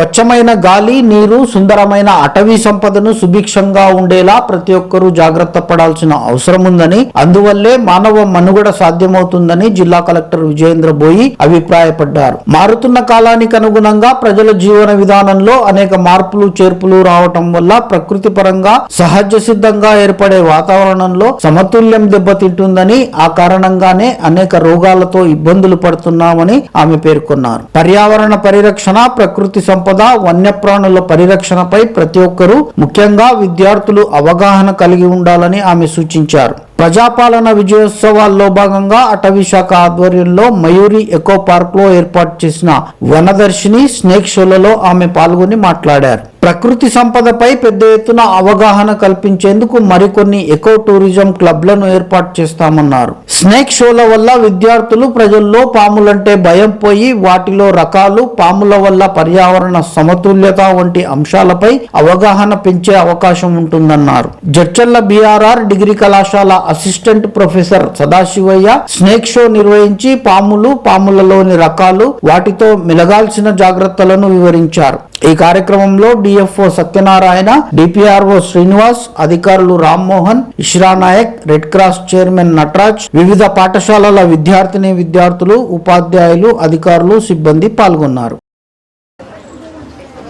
స్వచ్ఛమైన గాలి నీరు సుందరమైన అటవీ సంపదను సుభిక్షంగా ఉండేలా ప్రతి ఒక్కరూ జాగ్రత్త పడాల్సిన అవసరం ఉందని అందువల్లే మానవ మనుగడ సాధ్యమవుతుందని జిల్లా కలెక్టర్ విజయేంద్ర బోయి అభిప్రాయపడ్డారు. మారుతున్న కాలానికి అనుగుణంగా ప్రజల జీవన విధానంలో అనేక మార్పులు చేర్పులు రావటం వల్ల ప్రకృతి పరంగా సహజ సిద్ధంగా ఏర్పడే వాతావరణంలో సమతుల్యం దెబ్బతింటుందని ఆ కారణంగానే అనేక రోగాలతో ఇబ్బందులు పడుతున్నామని ఆమె పేర్కొన్నారు. పర్యావరణ పరిరక్షణ ప్రకృతి సంపద వన్యప్రాణుల పరిరక్షణపై ప్రతి ఒక్కరూ ముఖ్యంగా విద్యార్థులు అవగాహన కలిగి ఉండాలని ఆమె సూచించారు. ప్రజాపాలన విజయోత్సవాల్లో భాగంగా అటవీ శాఖ ఆధ్వర్యంలో మయూరి ఎకో పార్క్లో ఏర్పాటు చేసిన వనదర్శిని స్నేక్ షోలలో ఆమె పాల్గొని మాట్లాడారు. ప్రకృతి సంపదపై పెద్ద ఎత్తున అవగాహన కల్పించేందుకు మరికొన్ని ఎకో టూరిజం క్లబ్లను ఏర్పాటు చేస్తామన్నారు. స్నేక్ షోల వల్ల విద్యార్థులు ప్రజల్లో పాములంటే భయం పోయి వాటిలో రకాలు పాముల వల్ల పర్యావరణ సమతుల్యత వంటి అంశాలపై అవగాహన పెంచే అవకాశం ఉంటుందన్నారు. జడ్చల్ల బీఆర్ఆర్ డిగ్రీ కళాశాల assistant professor Sadasivayya snake show నిర్వహించి పాములు పాములలోని రకాలు వాటితో మెలగాల్సిన జాగ్రత్తలను వివరించారు. ఈ కార్యక్రమంలో డిఎఫ్ఓ సత్యనారాయణ డిపిఆర్ఓ శ్రీనివాస్ అధికారులు Rammohan Ishra Nayak red cross chairman Nataraj వివిధ పాఠశాలల విద్యార్థిని విద్యార్థులు ఉపాధ్యాయులు అధికారులు సిబ్బంది పాల్గొన్నారు.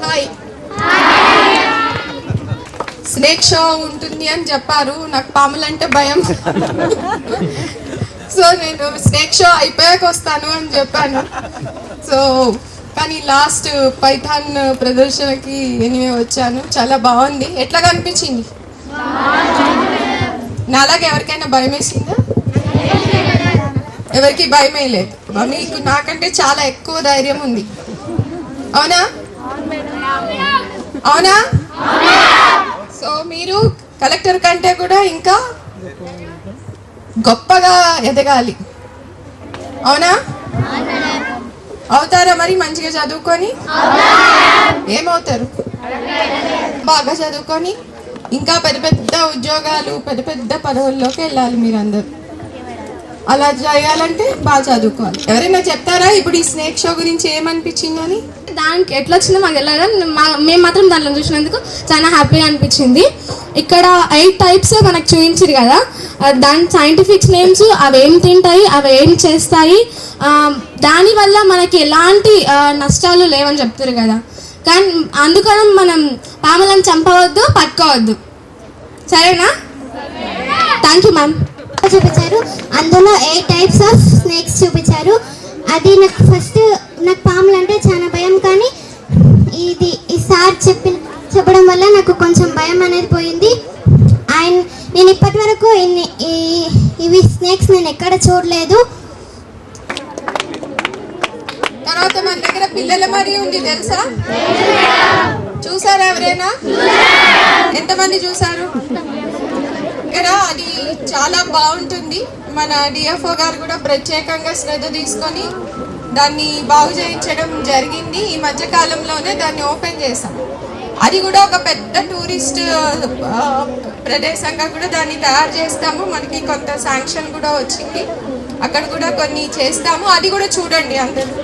హాయ్. స్నేక్ షో ఉంటుంది అని చెప్పారు. నాకు పాములంటే భయం. సో నేను స్నేక్ షో అయిపోయాక వస్తాను అని చెప్పాను. సో కానీ లాస్ట్ పైథాన్ ప్రదర్శనకి నేనే వచ్చాను. చాలా బాగుంది. ఎట్లా కనిపించింది నాలాగా ఎవరికైనా భయం వేసిందా? ఎవరికి భయం వేయలేదు. మీకు నాకంటే చాలా ఎక్కువ ధైర్యం ఉంది. అవునా? అవునా? సో మీరు కలెక్టర్ కంటే కూడా ఇంకా గొప్పగా ఎదగాలి. అవునా? అవుతారా మరి మంచిగా చదువుకొని? ఏమవుతారు? బాగా చదువుకొని ఇంకా పెద్ద పెద్ద ఉద్యోగాలు పెద్ద పెద్ద పదవుల్లోకి వెళ్ళాలి మీరందరూ. అలా చేయాలంటే బాగా చదువుకోవాలి. ఎవరైనా చెప్తారా? ఇప్పుడు ఈ స్నేక్ షో గురించి ఏమనిపించిందని దానికి ఎట్లా వచ్చిందో మాకు ఎలాగా మా- మేము మాత్రం దాంట్లో చూసినందుకు చాలా హ్యాపీగా అనిపించింది. ఇక్కడ ఎయిట్ టైప్స్ మనకు చూపించారు కదా. దాని సైంటిఫిక్ నేమ్స్ అవి ఏం తింటాయి అవి ఏం చేస్తాయి దానివల్ల మనకి ఎలాంటి నష్టాలు లేవని చెప్తారు కదా. కానీ అందుకని మనం పాములను చంపవద్దు పట్టుకోవద్దు. సరేనా? థ్యాంక్ యూ మ్యామ్ చూపించారు. అందులో ఎయిట్ టైప్స్ ఆఫ్ స్నేక్స్ చూపించారు. అది నాకు ఫస్ట్ నాకు పాములు అంటే చాలా భయం కానీ ఇది ఈ సార్ చెప్పిన చెప్పడం వల్ల నాకు కొంచెం భయం అనేది పోయింది. ఆయన నేను ఇప్పటి వరకు ఇన్ని ఈ- ఇవి స్నేక్స్ నేను ఎక్కడ చూడలేదు. తర్వాత మన దగ్గర పిల్లల మరి ఉంది తెలుసా? చూసారా ఎవరైనా? ఎంతమంది చూసారు? చాలా బాగుంటుంది. మన డిఎఫ్ఓ గారు కూడా ప్రత్యేకంగా శ్రద్ధ తీసుకొని దాన్ని బాగు చేయించడం జరిగింది. ఈ మధ్య కాలంలోనే దాన్ని ఓపెన్ చేశాం. అది కూడా ఒక పెద్ద టూరిస్ట్ ప్రదేశంగా కూడా దాన్ని తయారు చేస్తాము. మనకి కొంత శాంక్షన్ కూడా వచ్చింది. అక్కడ కూడా కొన్ని చేస్తాము. అది కూడా చూడండి అందరూ.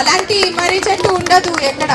అలాంటి మర్రి చెట్టు ఉండదు ఎక్కడ?